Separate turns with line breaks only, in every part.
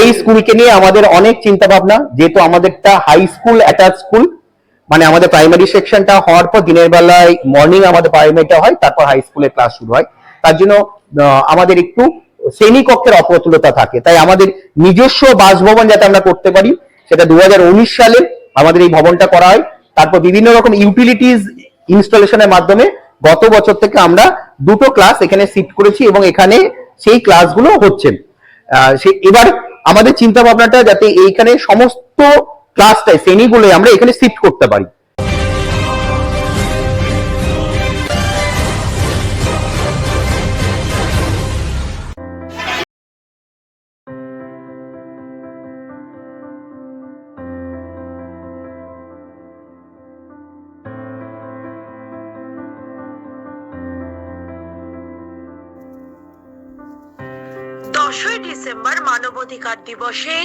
এই স্কুলকে নিয়ে আমাদের অনেক চিন্তা ভাবনা যেহেতু আমাদেরটা হাই স্কুল অ্যাটাচ স্কুল মানে আমাদের প্রাইমারি সেকশনটা হওয়ার পর দিনের বেলায় মর্নিং আমাদের প্রাইমারিটা হয়, তারপর হাই স্কুলের ক্লাস শুরু হয়। তার জন্য আমাদের একটু শ্রেণীকক্ষের অপ্রতুলতা থাকে। তাই আমাদের নিজস্ব বাসভবন যাতে আমরা করতে পারি, সেটা দু হাজার উনিশ সালে আমাদের এই ভবনটা করা হয়। তারপর বিভিন্ন রকম ইউটিলিটিস ইনস্টলেশনের মাধ্যমে গত বছর থেকে আমরা দুটো ক্লাস এখানে শিফট করেছি এবং এখানে সেই ক্লাসগুলো হচ্ছে। এবার আমাদের চিন্তা ভাবনাটা যাতে এইখানে সমস্ত ক্লাসটাই শ্রেণীগুলো আমরা এখানে শিফট করতে পারি।
দশই ডিসেম্বর মানবাধিকার দিবসে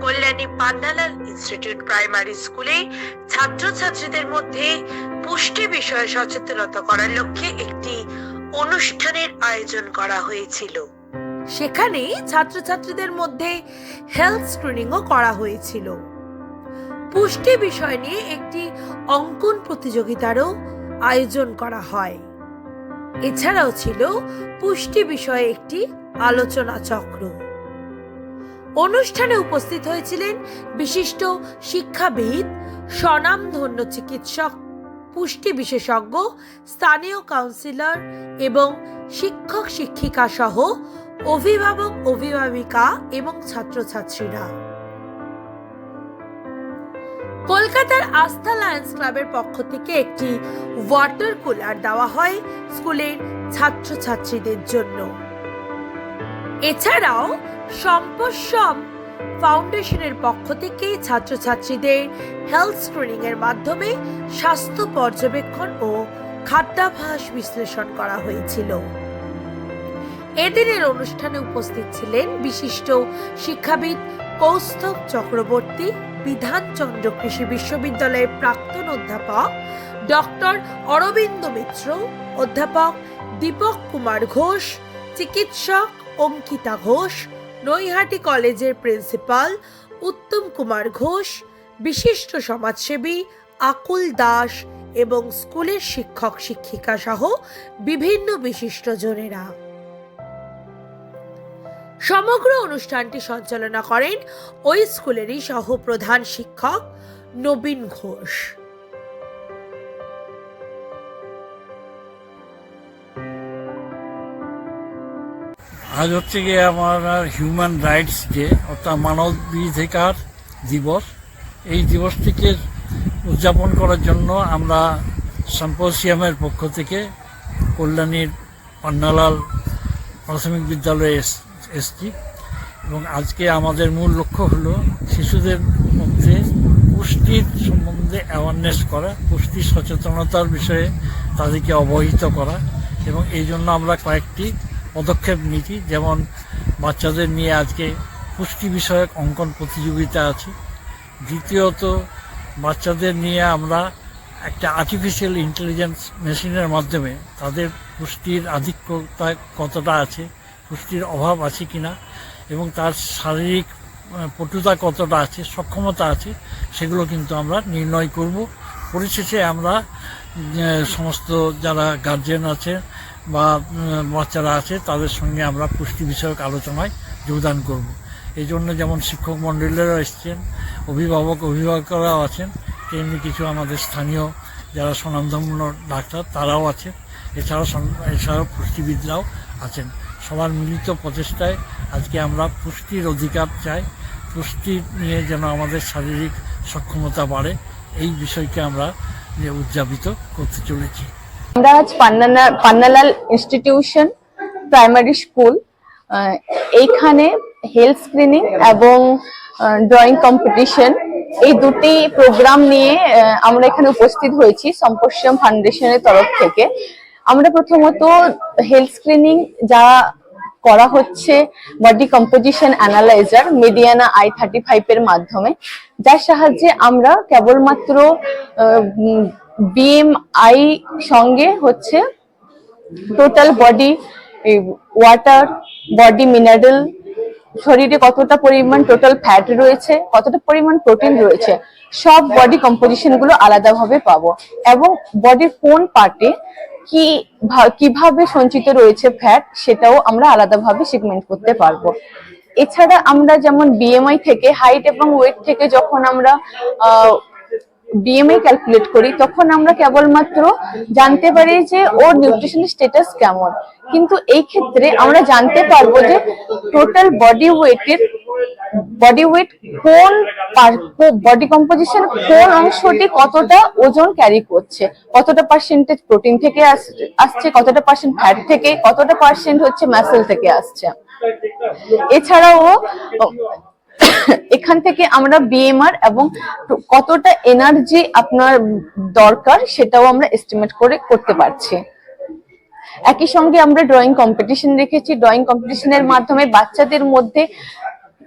কল্যাণী পান্ডালাল ইনস্টিটিউট প্রাইমারি স্কুলে ছাত্রছাত্রীদের মধ্যে পুষ্টি বিষয়ে সচেতনতা করার লক্ষ্যে একটি অনুষ্ঠানের আয়োজন করা হয়েছিল। সেখানে ছাত্রছাত্রীদের মধ্যে হেলথ স্ক্রিনিংও করা হয়েছিল। পুষ্টি বিষয় নিয়ে একটি অঙ্কন প্রতিযোগিতারও আয়োজন করা হয়। এছাড়াও ছিল পুষ্টি বিষয়ে একটি আলোচনা চক্র। অনুষ্ঠানে উপস্থিত হয়েছিলেন বিশিষ্ট শিক্ষাবিদ, স্বনামধন্য চিকিৎসক, পুষ্টি বিশেষজ্ঞ, স্থানীয় কাউন্সিলর এবং শিক্ষক শিক্ষিকা সহ অভিভাবক, অভিভাবিকা এবং ছাত্রছাত্রীরা। কলকাতার আস্থা লায়ন্স ক্লাবের পক্ষ থেকে একটি ওয়াটার কুলার দেওয়া হয় স্কুলের ছাত্রছাত্রীদের জন্য। এছাড়াও সম্পসম ফাউন্ডেশনের পক্ষ থেকে ছাত্রছাত্রীদের হেলথ স্ক্রিনিং এর মাধ্যমে স্বাস্থ্য পর্যবেক্ষণ ও খাদ্যাভ্যাস বিশ্লেষণ করা হয়েছিল। এদিনের অনুষ্ঠানে উপস্থিত ছিলেন বিশিষ্ট শিক্ষাবিদ কৌস্তব চক্রবর্তী, বিধানচন্দ্র কৃষি বিশ্ববিদ্যালয়ের প্রাক্তন অধ্যাপক ডক্টর অরবিন্দ মিত্র, অধ্যাপক দীপক কুমার ঘোষ, চিকিৎসক অঙ্কিতা ঘোষ, নৈহাটি কলেজের প্রিন্সিপাল, উত্তম কুমার ঘোষ, বিশিষ্ট সমাজসেবী আকুল দাস এবং স্কুলের শিক্ষক শিক্ষিকা সহ বিভিন্ন বিশিষ্টজনেরা সমগ্র অনুষ্ঠানটি সঞ্চালনা করেন ওই স্কুলেরই সহ প্রধান শিক্ষক নবীন ঘোষ।
আজ হচ্ছে গিয়ে আমার হিউম্যান রাইটস ডে অর্থাৎ মানবাধিকার দিবস। এই দিবসটিকে উদযাপন করার জন্য আমরা সাম্পোসিয়ামের পক্ষ থেকে কল্যাণীর পান্নালাল প্রাথমিক বিদ্যালয়ে এস- এসছি এবং আজকে আমাদের মূল লক্ষ্য হলো শিশুদের মধ্যে পুষ্টির সম্বন্ধে অ্যাওয়ারনেস করা, পুষ্টি সচেতনতার বিষয়ে তাদেরকে অবহিত করা এবং এই জন্য আমরা কয়েকটি পদক্ষেপ নিয়েছি যেমন বাচ্চাদের নিয়ে আজকে পুষ্টি বিষয়ক অঙ্কন প্রতিযোগিতা আছে। দ্বিতীয়ত, বাচ্চাদের নিয়ে আমরা একটা আর্টিফিশিয়াল ইন্টেলিজেন্স মেশিনের মাধ্যমে তাদের পুষ্টির আধিক্যতা কতটা আছে, পুষ্টির অভাব আছে কি না এবং তার শারীরিক পটুতা কতটা আছে, সক্ষমতা আছে, সেগুলো কিন্তু আমরা নির্ণয় করব। পরিশেষে আমরা সমস্ত যারা গার্জেন আছে বা বাচ্চারা আছে, তাদের সঙ্গে আমরা পুষ্টি বিষয়ক আলোচনায় যোগদান করব। এই জন্য যেমন শিক্ষক মণ্ডলীরাও এসছেন, অভিভাবক, অভিভাবকরাও আছেন, তেমনি কিছু আমাদের স্থানীয় যারা স্বনামধন্য ডাক্তার, তারাও আছেন। এছাড়াও এছাড়াও পুষ্টিবিদরাও আছেন। সবার মিলিত প্রচেষ্টায় আজকে আমরা পুষ্টির অধিকার চাই। পুষ্টি নিয়ে যেন আমাদের শারীরিক সক্ষমতা বাড়ে, এই বিষয়কে আমরা উদযাপিত করতে চলেছি।
পান্নালাল ইনস্টিটিউশন প্রাইমারি স্কুল এইখানে হেলথ স্ক্রিনিং এবং ড্রয়িং কম্পিটিশন এই দুটি প্রোগ্রাম নিয়ে আমরা এখানে উপস্থিত হয়েছি সম্পোষম ফাউন্ডেশনের তরফ থেকে। আমরা প্রথমত হেলথ স্ক্রিনিং যা করা হচ্ছে body composition analyser Mediana I thirty five এর মাধ্যমে। যার সাহায্যে আমরা কেবলমাত্র বিএমআই সঙ্গে হচ্ছে total body water body mineral শরীরে কতটা পরিমাণ টোটাল ফ্যাট রয়েছে, কতটা পরিমাণ প্রোটিন রয়েছে, সব বডি কম্পোজিশনগুলো আলাদাভাবে পাবো। এবং বডির কোন পার্টে কি কীভাবে সঞ্চিত রয়েছে ফ্যাট সেটাও আমরা আলাদাভাবে সেগমেন্ট করতে পারব। এছাড়া আমরা যেমন বিএমআই থেকে হাইট এবং ওয়েট থেকে যখন আমরা বিএমআই ক্যালকুলেট করি, তখন আমরা কেবলমাত্র জানতে পারি যে ওর নিউট্রিশন স্ট্যাটাস কেমন। কিন্তু এই ক্ষেত্রে আমরা জানতে পারব যে টোটাল বডি ওয়েটের বডি ওয়েট কোন বডি কম্পোজিশন কোন অংশটি কতটা ওজন ক্যারি করছে, কতটা পার্সেন্টেজ প্রোটিন থেকে আস- আসছে, কতটা পার্সেন্ট ফ্যাট থেকে, কতটা পার্সেন্ট হচ্ছে ম্যাসেল থেকে আসছে। এছাড়াও এখান থেকে আমরা বিএমআর এবং কতটা এনার্জি আপনার দরকার সেটাও আমরা এস্টিমেট করে করতে পারছি। একই সঙ্গে আমরা ড্রয়িং কম্পিটিশন রেখেছি। ড্রয়িং কম্পিটিশনের মাধ্যমে বাচ্চাদের মধ্যে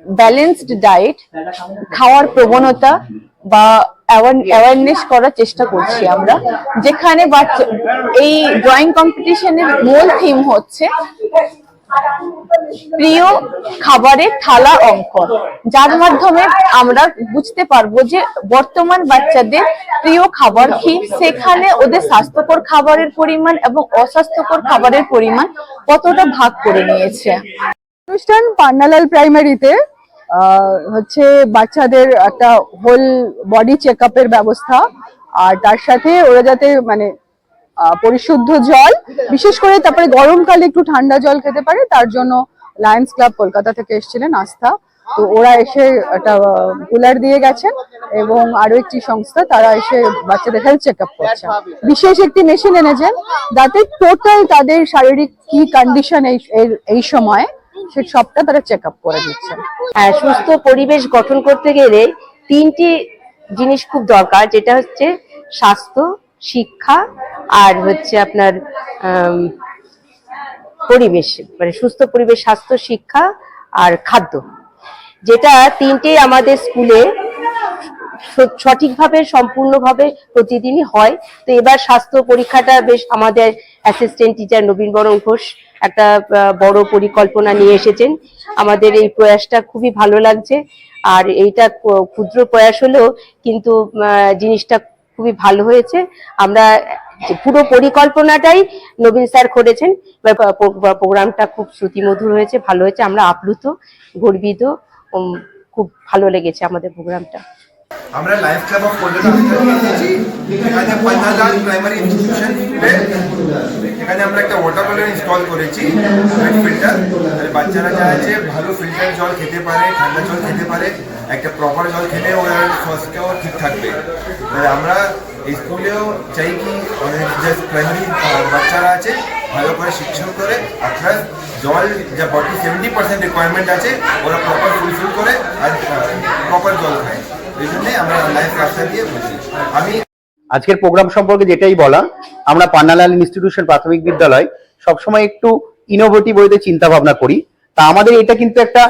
ব্যালেন্সড ডায়েট খাওয়ার প্রবণতা বা অ্যাওয়ারনেস করার চেষ্টা করছি আমরা। যেখানে বাচ্চা, এই ড্রয়িং কম্পিটিশনের মূল থিম হচ্ছে প্রিয় খাবারের থালা অঙ্কন, যার মাধ্যমে আমরা বুঝতে পারব যে বর্তমান বাচ্চাদের প্রিয় খাবার কি। সেখানে ওদের স্বাস্থ্যকর খাবারের পরিমাণ এবং অস্বাস্থ্যকর খাবারের পরিমাণ কতটা ভাগ করে নিয়েছে।
অনুষ্ঠান পান্নালাল প্রাইমারিতে হচ্ছে বাচ্চাদের একটা হোল বডি চেক ব্যবস্থা, আর তার সাথে ওরা যাতে মানে পরিশুদ্ধ জল, বিশেষ করে তারপরে গরমকালে একটু ঠান্ডা জল খেতে পারে, তার জন্য লায়ন্স ক্লাব কলকাতা থেকে এসেছিলেন আস্থা। তো ওরা এসে একটা কুলার দিয়ে গেছেন এবং আরও একটি সংস্থা, তারা এসে বাচ্চাদের হেলথ চেক আপ করছে। বিশেষ একটি মেশিন এনেছেন, যাতে টোটাল তাদের শারীরিক কি কন্ডিশন এই সময়, সে সবটা তারা চেক আপ করে দিচ্ছেন
হ্যাঁ সুস্থ পরিবেশ গঠন করতে গেলে তিনটি জিনিস খুব দরকার, যেটা হচ্ছে স্বাস্থ্য শিক্ষা আর হচ্ছে আপনার পরিবেশ মানে সুস্থ পরিবেশ, স্বাস্থ্য, শিক্ষা আর খাদ্য। যেটা তিনটে আমাদের স্কুলে সঠিকভাবে, সম্পূর্ণভাবে প্রতিদিনই হয়। তো এবার স্বাস্থ্য পরীক্ষাটা বেশ আমাদের অ্যাসিস্ট্যান্ট টিচার নবীন বরণ ঘোষ একটা বড় পরিকল্পনা নিয়ে এসেছেন। আমাদের এই প্রয়াসটা খুবই ভালো লাগছে। আর এইটা ক্ষুদ্র প্রয়াস হলেও কিন্তু জিনিসটা খুবই ভালো হয়েছে। আমরা পুরো পরিকল্পনাটাই নবীন স্যার করেছেন। প্রোগ্রামটা খুব শ্রুতিমধুর হয়েছে, ভালো হয়েছে। আমরা আপ্লুত, গর্বিত খুব ভালো লেগেছে আমাদের প্রোগ্রামটা।
আমরা life club of primary institution এখানে আমরা একটা ওয়াটার কুলার ইনস্টল করেছি ফিল্টার বাচ্চারা চাইছে ভালো ফিল্টার জল খেতে পারে, ঠান্ডা জল খেতে পারে, একটা প্রপার জল খেলে ওরা স্বাস্থ্যও ঠিক থাকবে। আমরা স্কুলেও চাই কি যে প্রাইমারি বাচ্চারা আছে, ভালো করে শিক্ষণ করে, অর্থাৎ জল যা ফর্টি সেভেন্টি পার্সেন্ট রিকোয়ারমেন্ট আছে, ওরা প্রপার ফুলফিল করে আর প্রপার জল খায়।
আজকের প্রোগ্রাম সম্পর্কে যেটাই বলা, আমরা পান্নালাল ইনস্টিটিউশন প্রাথমিক বিদ্যালয়, সবসময় একটু ইনোভেটিভ ওয়েতে চিন্তা ভাবনা করি। তা আমাদের এটা কিন্তু একটা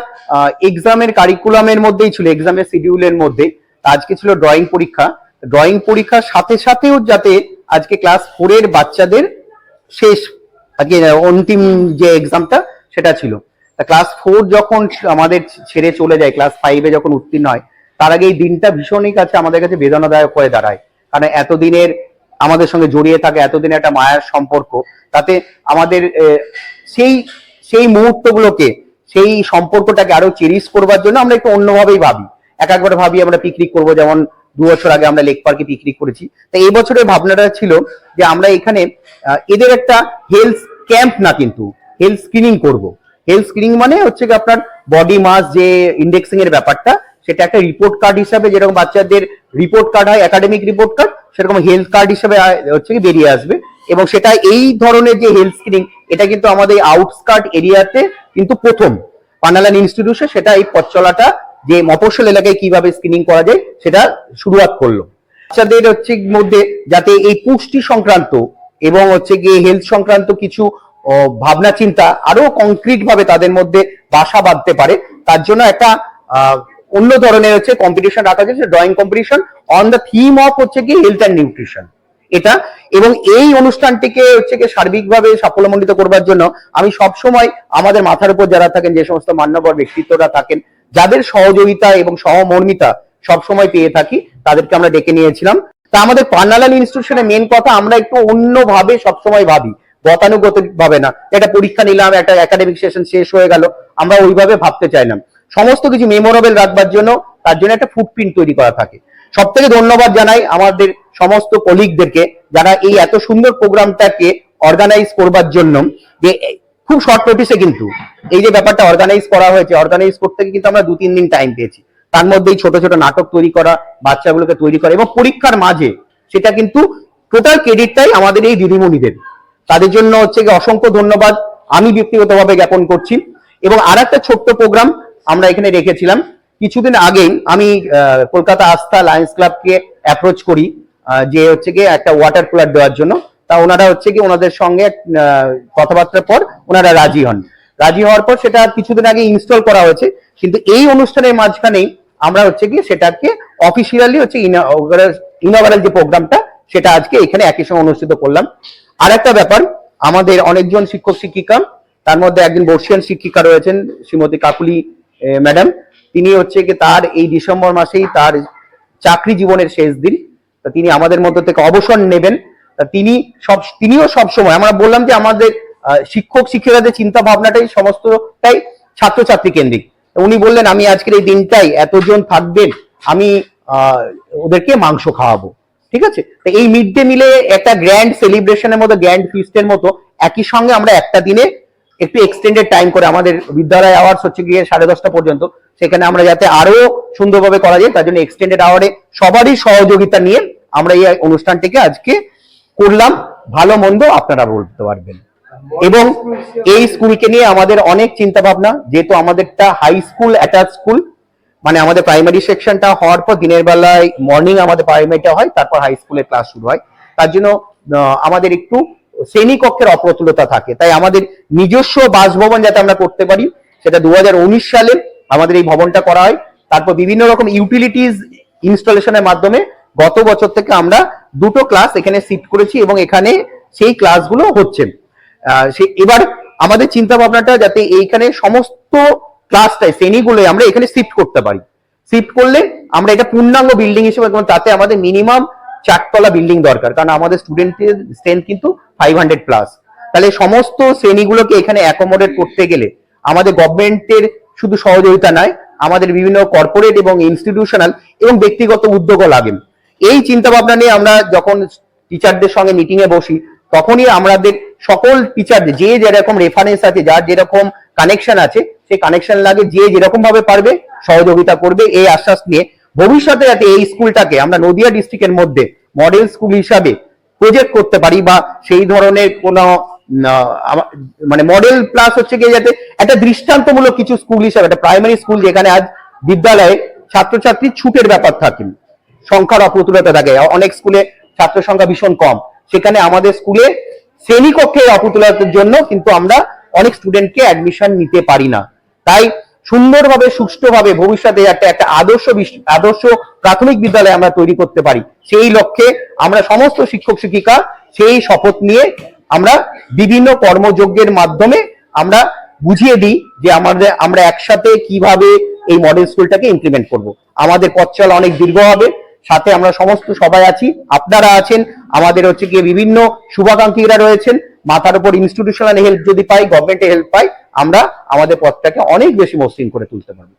এক্সামের কারিকুলামের মধ্যেই ছিল এক্সামের শিডিউলের মধ্যে। আজকে ছিল ড্রয়িং পরীক্ষা। ড্রয়িং পরীক্ষার সাথে সাথেও যাতে আজকে ক্লাস ফোরের বাচ্চাদের শেষ, আজকে অন্তিম যে এক্সামটা সেটা ছিল। তা ক্লাস ফোর যখন আমাদের ছেড়ে চলে যায় ক্লাস ফাইভে যখন উত্তীর্ণ হয় তার আগে এই দিনটা ভীষণই কাছে আমাদের কাছে বেদনাদায়ক হয়ে দাঁড়ায়। কারণ এতদিনের আমাদের সঙ্গে জড়িয়ে থাকে, এতদিনের একটা মায়ার সম্পর্ক, তাতে আমাদের সেই সেই মুহূর্তগুলোকে, সেই সম্পর্কটাকে আরও চেরিশ করবার জন্য আমরা একটু অন্যভাবেই ভাবি। এক একবার ভাবি আমরা পিকনিক করব, যেমন দু বছর আগে আমরা লেক পার্কে পিকনিক করেছি। তো এই বছরের ভাবনাটা ছিল যে আমরা এখানে এদের একটা হেলথ ক্যাম্প না কিন্তু হেলথ স্ক্রিনিং করব। হেলথ স্ক্রিনিং মানে হচ্ছে কি আপনার বডি মাস যে ইন্ডেক্সিং এর ব্যাপারটা সেটা একটা রিপোর্ট কার্ড হিসাবে যেরকম বাচ্চাদের রিপোর্ট কার্ড হয় একাডেমিক রিপোর্ট কার্ড সেরকম হেলথ কার্ড হিসাবে হচ্ছে কি বেরিয়ে আসবে। এবং সেটা এই ধরনের যে হেলথ স্ক্রিনিং এটা কিন্তু আমাদের আউটস্কার্ট এরিয়াতে কিন্তু প্রথম। পানালান ইনস্টিটিউশন সেটা এই পথ চলাটা, যে মফস্বল এলাকায় কীভাবে স্ক্রিনিং করা যায়, সেটা শুরুয়াত করল। বাচ্চাদের হচ্ছে মধ্যে যাতে এই পুষ্টি সংক্রান্ত এবং হচ্ছে গিয়ে হেলথ সংক্রান্ত কিছু ভাবনা চিন্তা আরও কংক্রিট ভাবে তাদের মধ্যে বাসা বাঁধতে পারে, তার জন্য একটা অন্য ধরনের হচ্ছে কম্পিটিশন রাখা যাচ্ছে drawing competition on the theme of হচ্ছে কি হেলথ অ্যান্ড নিউট্রিশন এটা এবং এই অনুষ্ঠানটিকে হচ্ছে কি সার্বিকভাবে সাফল্যমণ্ডিত করবার জন্য আমি সব সময় আমাদের মাথার উপর যারা থাকেন, যে সমস্ত মান্যবর ব্যক্তিত্বরা থাকেন, যাদের সহযোগিতা এবং সহমর্মিতা সবসময় পেয়ে থাকি, তাদেরকে আমরা ডেকে নিয়েছিলাম। তা আমাদের পান্নালাল ইনস্টিটিউশনের মেন কথা আমরা একটু অন্যভাবে সবসময় ভাবি গতানুগতিক ভাবে না। একটা পরীক্ষা নিলাম, একটা একাডেমিক সেশন শেষ হয়ে গেল, আমরা ওইভাবে ভাবতে চাইলাম। সমস্ত কিছু মেমোরেবল রাখবার জন্য তার জন্য একটা ফুটপ্রিন্ট তৈরি করা থাকে। সব থেকে ধন্যবাদ জানাই আমাদের সমস্ত কলিগদেরকে যারা এই এত সুন্দর প্রোগ্রামটাকে অর্গানাইজ করবার জন্য। যে খুব শর্ট নোটিসে কিন্তু এই যে ব্যাপারটা অর্গানাইজ করা হয়েছে অর্গানাইজ করতে কিন্তু আমরা দু তিন দিন টাইম পেয়েছি। তার মধ্যেই ছোট ছোট নাটক তৈরি করা, বাচ্চাগুলোকে তৈরি করা এবং পরীক্ষার মাঝে সেটা কিন্তু টোটাল ক্রেডিটটাই আমাদের এই দিদিমণিদের। তাদের জন্য হচ্ছে অসংখ্য ধন্যবাদ। আমি ব্যক্তিগতভাবে জ্ঞাপন করছি। এবং আর একটা ছোট্ট প্রোগ্রাম আমরা এখানে রেখেছিলাম। কিছুদিন আগেই আমি কলকাতা আস্থা লায়ন্স ক্লাবকে অ্যাপ্রোচ করি যে হচ্ছে গিয়ে একটা ওয়াটার কুলার দেওয়ার জন্য। তা ওনারা হচ্ছে কি ওনাদের সঙ্গে কথাবার্তার পর ওনারা রাজি হন। রাজি হওয়ার পর সেটা কিছুদিন আগে ইনস্টল করা হয়েছে। কিন্তু এই অনুষ্ঠানের মাঝখানেই আমরা হচ্ছে কি সেটাকে অফিসিয়ালি হচ্ছে ইনভারাল যে প্রোগ্রামটা সেটা আজকে এখানে একই সঙ্গে অনুষ্ঠিত করলাম। আর একটা ব্যাপার, আমাদের অনেকজন শিক্ষক শিক্ষিকা তার মধ্যে একজন বর্ষিয়ান শিক্ষিকা রয়েছেন, শ্রীমতী কাকুলি ম্যাডাম তিনি হচ্ছে কি তার এই ডিসেম্বর মাসেই তার চাকরি জীবনের শেষ দিন। তা তিনি আমাদের মধ্য থেকে অবসর নেবেন। তা তিনি সব, তিনিও সব সময় আমরা বললাম যে আমাদের শিক্ষক শিক্ষিকাদের চিন্তা ভাবনাটাই সমস্তটাই ছাত্রছাত্রী কেন্দ্রিক। উনি বললেন, আমি আজকের এই দিনটাই এতজন থাকবেন, আমি ওদেরকে মাংস খাওয়াবো। ঠিক আছে? তো এই মিড ডে মিলে একটা গ্র্যান্ড সেলিব্রেশনের মতো গ্র্যান্ড ফিস্টের মতো, একই সঙ্গে আমরা একটা দিনে একটু এক্সটেন্ডেড টাইম করে আমাদের বিদ্যালয় আওয়ার্স হচ্ছে গিয়ে সাড়ে দশটা পর্যন্ত। সেখানে আমরা যাতে আরও সুন্দরভাবে করা যায়, তার জন্য এক্সটেন্ডেড আওয়ারে সবারই সহযোগিতা নিয়ে আমরা এই অনুষ্ঠানটিকে আজকে করলাম। ভালো মন্দ আপনারা বলতে পারবেন। এবং এই স্কুলকে নিয়ে আমাদের অনেক চিন্তা ভাবনা যেহেতু আমাদেরটা হাই স্কুল অ্যাটাচ স্কুল মানে আমাদের প্রাইমারি সেকশনটা হওয়ার পর দিনের বেলায় মর্নিং আমাদের প্রাইমারিটা হয়, তারপর হাই স্কুলের ক্লাস শুরু হয়। তার জন্য আমাদের একটু শ্রেণীকক্ষের অপ্রতুলতা থাকে। তাই আমাদের নিজস্ব বাসভবন যাতে আমরা করতে পারি, সেটা দু হাজার উনিশ সালে আমাদের এই ভবনটা করা হয়। তারপর বিভিন্ন রকম ইউটিলিটিস ইনস্টলেশনের মাধ্যমে গত বছর থেকে আমরা দুটো ক্লাস এখানে শিফট করেছি এবং এখানে সেই ক্লাসগুলো হচ্ছে। এবার আমাদের চিন্তা ভাবনাটা যাতে এইখানে সমস্ত ক্লাসটাই শ্রেণীগুলো আমরা এখানে শিফট করতে পারি। শিফট করলে আমরা এটা পূর্ণাঙ্গ বিল্ডিং হিসেবে তাতে আমাদের মিনিমাম চারতলা বিল্ডিং দরকার। কারণ আমাদের স্টুডেন্টের স্ট্রেন্থ কিন্তু ফাইভ হান্ড্রেড প্লাস তাহলে সমস্ত শ্রেণীগুলোকে এখানে অ্যাকোমোডেট করতে গেলে আমাদের গভর্নমেন্টের শুধু সহযোগিতা নয়, আমাদের বিভিন্ন কর্পোরেট এবং ইনস্টিটিউশনাল এবং ব্যক্তিগত উদ্যোগও লাগে। এই চিন্তা ভাবনা নিয়ে আমরা যখন টিচারদের সঙ্গে মিটিং এ বসি, তখনই আমাদের সকল টিচারদের যে যেরকম রেফারেন্স আছে, যার যেরকম কানেকশন আছে, সেই কানেকশন লাগে যে যেরকম ভাবে পারবে, সহযোগিতা করবে, এই আশ্বাস নিয়ে ভবিষ্যতে যাতে এই স্কুলটাকে আমরা নদিয়া ডিস্ট্রিক্টের মধ্যে মডেল স্কুল হিসাবে প্রজেক্ট করতে পারি বা সেই ধরনের কোন মানে মডেল প্লাস হচ্ছে গিয়ে যাতে একটা দৃষ্টান্তমূলক কিছু স্কুল হিসাবে, একটা প্রাইমারি স্কুল যেখানে আজ বিদ্যালয়ে ছাত্রছাত্রী ছুটের ব্যাপার থাকে। সংখ্যার অপ্রতুলতা থাকে। অনেক স্কুলে ছাত্র সংখ্যা ভীষণ কম। সেখানে আমাদের স্কুলে শ্রেণীকক্ষের অপ্রতুলতার জন্য কিন্তু আমরা অনেক স্টুডেন্টকে অ্যাডমিশন নিতে পারি না। তাই সুন্দরভাবে, সুষ্ঠুভাবে ভবিষ্যতে একটা একটা আদর্শ আদর্শ প্রাথমিক বিদ্যালয় আমরা তৈরি করতে পারি। সেই লক্ষ্যে আমরা সমস্ত শিক্ষক শিক্ষিকা সেই শপথ নিয়ে আমরা বিভিন্ন কর্মযজ্ঞের মাধ্যমে আমরা বুঝিয়ে দিই যে আমাদের, আমরা একসাথে কীভাবে এই মডেল স্কুলটাকে ইমপ্লিমেন্ট করব। আমাদের পথ অনেক দীর্ঘ হবে, সাথে আমরা সমস্ত সবাই আছি, আপনারা আছেন, আমাদের হচ্ছে গিয়ে বিভিন্ন শুভাকাঙ্ক্ষীরা রয়েছেন, মাথার উপর ইনস্টিটিউশনাল হেল্প যদি পাই গভর্নমেন্টের হেল্প পাই, আমরা আমাদের পথটাকে অনেক বেশি মসৃণ করে তুলতে পারব।